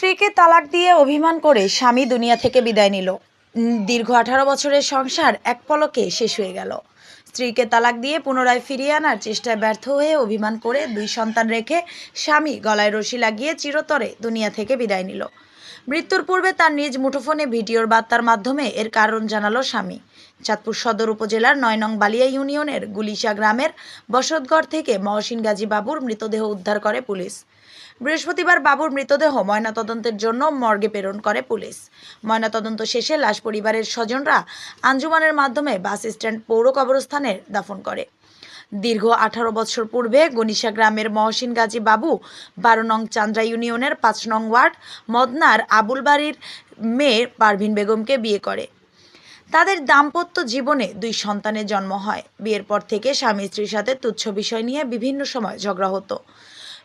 স্ত্রীকে তালাক দিয়ে অভিমান করে স্বামী দুনিয়া থেকে বিদায় নিল। দীর্ঘ আঠারো বছরের সংসার এক পলকে শেষ হয়ে গেল। স্ত্রীকে তালাক দিয়ে পুনরায় ফিরিয়ে আনার চেষ্টায় ব্যর্থ হয়ে অভিমান করে দুই সন্তান রেখে স্বামী গলায় রশি লাগিয়ে চিরতরে দুনিয়া থেকে বিদায় নিল। মৃত্যুর পূর্বে তার নিজ মুঠোফোনে ভিডিওর বার্তার মাধ্যমে এর কারণ জানালো স্বামী। চাঁদপুর সদর উপজেলার নয় নং বালিয়া ইউনিয়নের গুলিশা গ্রামের বসতগড় থেকে মহসিন গাজী বাবুর মৃতদেহ উদ্ধার করে পুলিশ। বৃহস্পতিবার বাবুর মৃতদেহ ময়নাতদন্তের জন্য মর্গে প্রেরণ করে পুলিশ। ময়নাতদন্ত শেষে লাশ পরিবারের স্বজনরা আঞ্জুমানের মাধ্যমে বাস স্ট্যান্ড পৌর কবরস্থানে দাফন করে। দীর্ঘ আঠারো বছর পূর্বে গনিশা গ্রামের মহসিন গাজী বাবু বারো নং চান্দ্রা ইউনিয়নের পাঁচ নং ওয়ার্ড মদনার আবুল বাড়ির মেয়ে পারভিন বেগমকে বিয়ে করে। তাদের দাম্পত্য জীবনে দুই সন্তানের জন্ম হয়। বিয়ের পর থেকে স্বামী স্ত্রীর সাথে তুচ্ছ বিষয় নিয়ে বিভিন্ন সময় ঝগড়া হতো।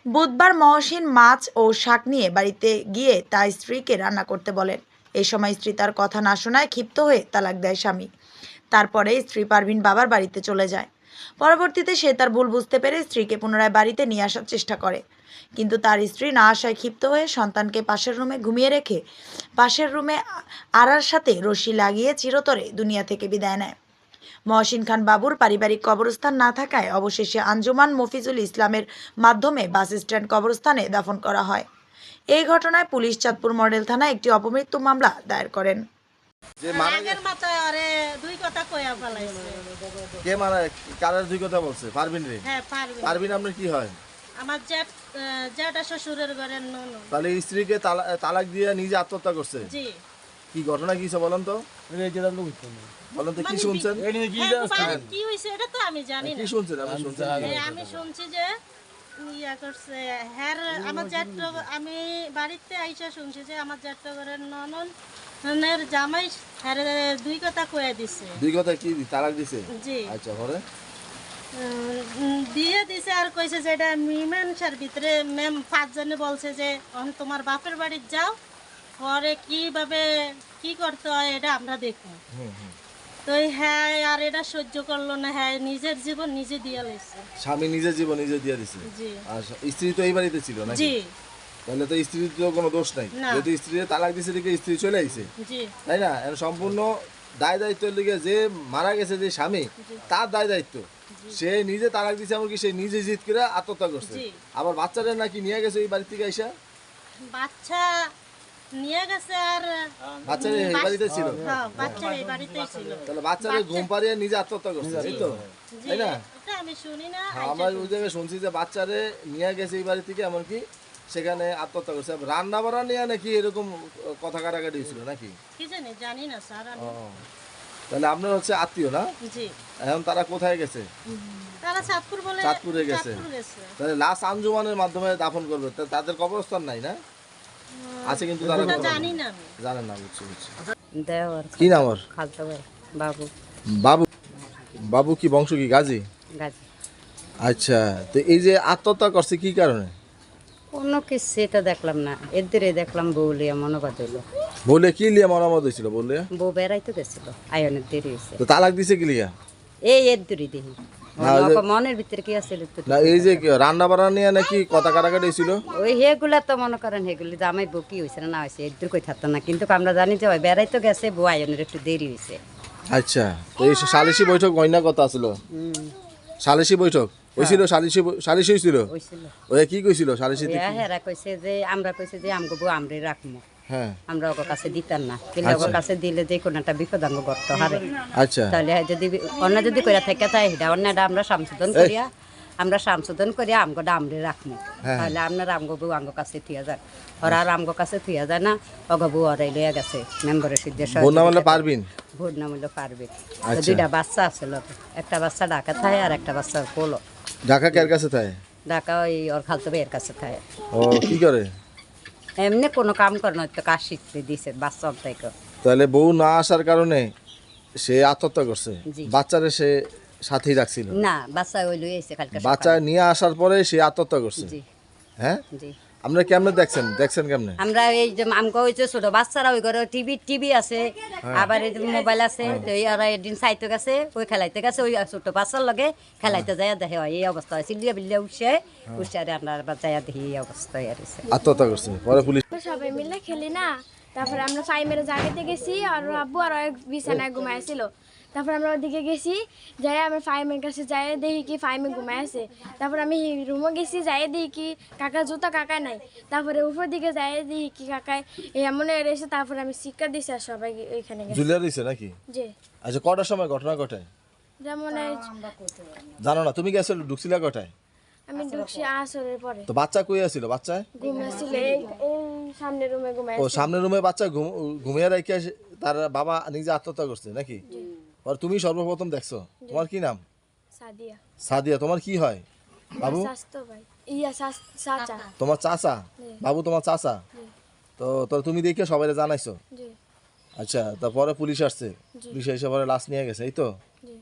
বুধবার মহসিন মাছ ও শাক নিয়ে বাড়িতে গিয়ে তার স্ত্রীকে রান্না করতে বলেন। এই সময় স্ত্রী তার কথা না শোনায় ক্ষিপ্ত হয়ে তালাক দেয় স্বামী। তারপরে স্ত্রী পারভিন বাবার বাড়িতে চলে যায়। পরবর্তীতে সে তার ভুল বুঝতে পেরে স্ত্রীকে পুনরায় বাড়িতে নিয়ে আসার চেষ্টা করে। কিন্তু তার স্ত্রী না আসায় ক্ষিপ্ত হয়ে সন্তানকে পাশের রুমে ঘুমিয়ে রেখে পাশের রুমে আড়ার সাথে রশি লাগিয়ে চিরতরে দুনিয়া থেকে বিদায় নেয়। মহসিন খান বাবুর পারিবারিক কবরস্থান না থাকায় অবশেষে আঞ্জুমান মফিজুল ইসলামের মাধ্যমে বাস স্ট্যান্ড কবরস্থানে দাফন করা হয়। এই ঘটনায় পুলিশ চাঁদপুর মডেল থানায় একটি অপমৃত্যু মামলা দায়ের করেন। যে মারা আগের আরে দুই কথা কইয়া ফেলাইছে। কে মারা কারার দুই কথা বলছে? পারবিন রে? হ্যাঁ পারবে পারবিন আপনার কি হয়? আমার জ্যাঠ জ্যাঠা শ্বশুরের ঘরের ননদ। তাহলে স্ত্রীকে তালাক দিয়ে নিজে আত্মহত্যা করছে? জি। কি ঘটনা কি বলেন তো? বলেন তো কি মানে শুনছেন? হ্যাঁ, কি হয়েছে এটা তো আমি জানি না। কি শুনছেন? আপনি শুনছেন? আমি শুনছি যে ইয়া করছে হ্যার আমার জ্যাঠ আমি বাড়িতে আইসা শুনছি যে আমার জ্যাঠ ঘরের ননদ ননের জামাই হ্যার দুই কথা কয়ে দিছে। দুই কথা কি তালাক দিছে? জি। আচ্ছা পরে দিয়ে দিছে আর কইছে যে এটা মীমাংসার ভিতরে ম্যাম পাঁচজনে বলছে যে তোমার বাপের বাড়ি যাও পরে কীভাবে কি করতে হয় এটা আমরা দেখব। তো এই হ্যাঁ আর এটা সহ্য করল না হ্যাঁ নিজের জীবন নিজে দিয়ে লেছে। স্বামী নিজের জীবন নিজে দিয়ে দিছে? আর স্ত্রী তো এই বাড়িতে ছিল নাকি? জি। তাহলে তো স্ত্রীর তো কোনো দোষ নাই। যদি স্ত্রী তালাক দিছে দিকে স্ত্রী চলে আইছে। জি। তাই না? সম্পূর্ণ দায় দায়িত্বের লিগে যে মারা গেছে যে স্বামী তার দায় দায়িত্ব। সে নিজে তালাক দিছে এমনকি সে নিজে জিত করে আত্মহত্যা করছে। আবার বাচ্চারা নাকি নিয়ে গেছে ওই বাড়ি থেকে আইসা? বাচ্চা নিয়ে গেছে আর বাচ্চারা এই বাড়িতে ছিল? হ্যাঁ বাচ্চা এই বাড়িতেই ছিল। তাহলে বাচ্চারা ঘুম পাড়িয়ে নিজে আত্মহত্যা করছে তো? তাই না? এটা আমি শুনি না হ্যাঁ, আমরা ওই জায়গায় শুনছি যে বাচ্চারে নিয়ে গেছে এই বাড়ি থেকে এমনকি সেখানে আত্মহত্যা করছে। রান্না বাড়া নিয়ে নাকি এরকম কথা কাটাকাটি হয়েছিল নাকি? কি জানি জানি না স্যার ও তাহলে আপনার হচ্ছে আত্মীয় না? এখন তারা কোথায় গেছে? তারা চাঁদপুর চাঁদপুরে গেছে। তাহলে লাশ আঞ্জুমানের মাধ্যমে দাফন করবে। তা তাদের কবরস্থান নাই না? আছে কিন্তু তারা জানি না জানেন না বুঝছি বুঝছি। দেওয়ার কি নাম ওর? খালতো ভাই বাবু। বাবু? বাবু কি বংশ কি গাজী? গাজী। আচ্ছা তো এই যে আত্মহত্যা করছে কি কারণে? কোনো কিছু এটা দেখলাম না। এদিরে দেখলাম বউ লিয়া মনোবাদ হইল। বলে কি লিয়া মরামত হয়েছিল বললে বউ বেড়াইতে গেছিল আয়নের দেরি হয়েছে তো তালাক দিছে কি লিয়া? এই এদিরি দেখি না, ওই যে- মনের ভিতরে কি আছে না এই যে কি রান্না বাড়া নিয়ে নাকি কথা কাটাকাটি ওই হেগুলা তো মনে করেন হেগুলি জামাই বউ কি হয়েছে না না হয়েছে এদির কই থাকতো না। কিন্তু আমরা জানি যে ওই বেড়াইতে গেছে বউ আয়নের একটু দেরি হয়েছে আচ্ছা তো এই সালিসি বৈঠক গয়না কথা ছিল সালিসি বৈঠক? সালিসি সালিসি ওই কি কইছিল সালিসি ওই হেরা কইছে যে আমরা কইছে যে আমগো বউ হ্যাঁ আমরা ওর কাছে দিতাম না। কিন্তু ওর কাছে দিলে যে কোনো একটা বিপদ গর্ত হারে। আচ্ছা। তাহলে যদি অন্য যদি কইরা থাকে তাই অন্যটা আমরা সংশোধন করিয়া আমরা সংশোধন করিয়া আমগো ডামরে রাখব হ্যাঁ। তাহলে আপনার আমগো বউ আমগো কাছে থিয়া যান ওরা আর আমগো কাছে থিয়া যায় না অগো বউ ওরাই লইয়া গেছে মেম্বারের সিদ্ধে বোন নাম হলে পারবিন? ভোট নাম হইল পারবে আচ্ছা। দুইটা বাচ্চা আছে লোকে একটা বাচ্চা ঢাকা থাকে আর একটা বাচ্চা পোলো ঢাকা কার কাছে থাকে ঢাকা ওই ওর খালতো ভাইয়ের কাছে থাকে ও কি করে? এমনি কোনো কাম করে না তো কাজ শিখতে দিছে বাচ্চা থেকে তাহলে বউ না আসার কারণে সে আত্মহত্যা করছে। বাচ্চারে সে সাথেই রাখছিল? না বাচ্চা ওই লই এসে কালকে বাচ্চা নিয়ে আসার পরে সে আত্মহত্যা করছে? হ্যাঁ? জি। আপনারা কেমনে দেখছেন? দেখছেন কেমনে? আমরা এই যে আমগো হয়েছে ছোট বাচ্চারা ওই ঘরে টিভি টিভি আছে আবার এই যে মোবাইল আছে তো এই আর একদিন সাইতে গেছে ওই খেলাইতে গেছে ওই ছোট বাচ্চার লগে খেলাইতে যায় দেখে হয় এই অবস্থা হয়। সিলিয়া বিল্লিয়া উঠছে উঠছে আর আমরা যায় দেখি এই অবস্থা হয়ে রয়েছে আত্মহত্যা করছে পরে পুলিশ সবাই মিলে খেলি না তারপরে আমরা ফাইমের জায়গাতে গেছি আর আব্বু আর ওর বিছানায় ঘুমাইছিল। তারপর আমরা ওদিকে গেছি যাই আমরা ফাইমের কাছে যাই দেখি কি ফাইমে ঘুমাই আছে। তারপর আমি রুমে গেছি যাই দেখি কি কাকা জুতা কাকা নাই। তারপরে উপর দিকে যাই দেখি কি কাকায় এমন এসে তারপরে আমি শিক্ষা দিছি আর সবাই ওইখানে গেছে। জুলিয়া দিছে নাকি? আচ্ছা কটার সময় ঘটনা ঘটে? যেমন জানো না তুমি গেছো ঢুকছিলা কটায় আমি ঢুকছি আসরের পরে। তো বাচ্চা কই আছিল বাচ্চা ঘুমাইছিল এই সামনের রুমে ঘুমাই ও সামনের রুমে বাচ্চা ঘুম- ঘুমিয়ে রেখে তার বাবা নিজে আত্মহত্যা করছে নাকি? আর তুমি সর্বপ্রথম দেখছ? তোমার কি নাম? সাদিয়া। সাদিয়া তোমার কি হয়? বাবু? স্বাস্থ্য ভাই। ইয়া শাস- চাচা। তোমার চাচা? বাবু তোমার চাচা? তো তো তুমি দেখে সবাই জানাইছো? আচ্ছা তারপরে পুলিশ আসছে। পুলিশ এসে পরে লাশ নিয়ে গেছে এই তো? জি।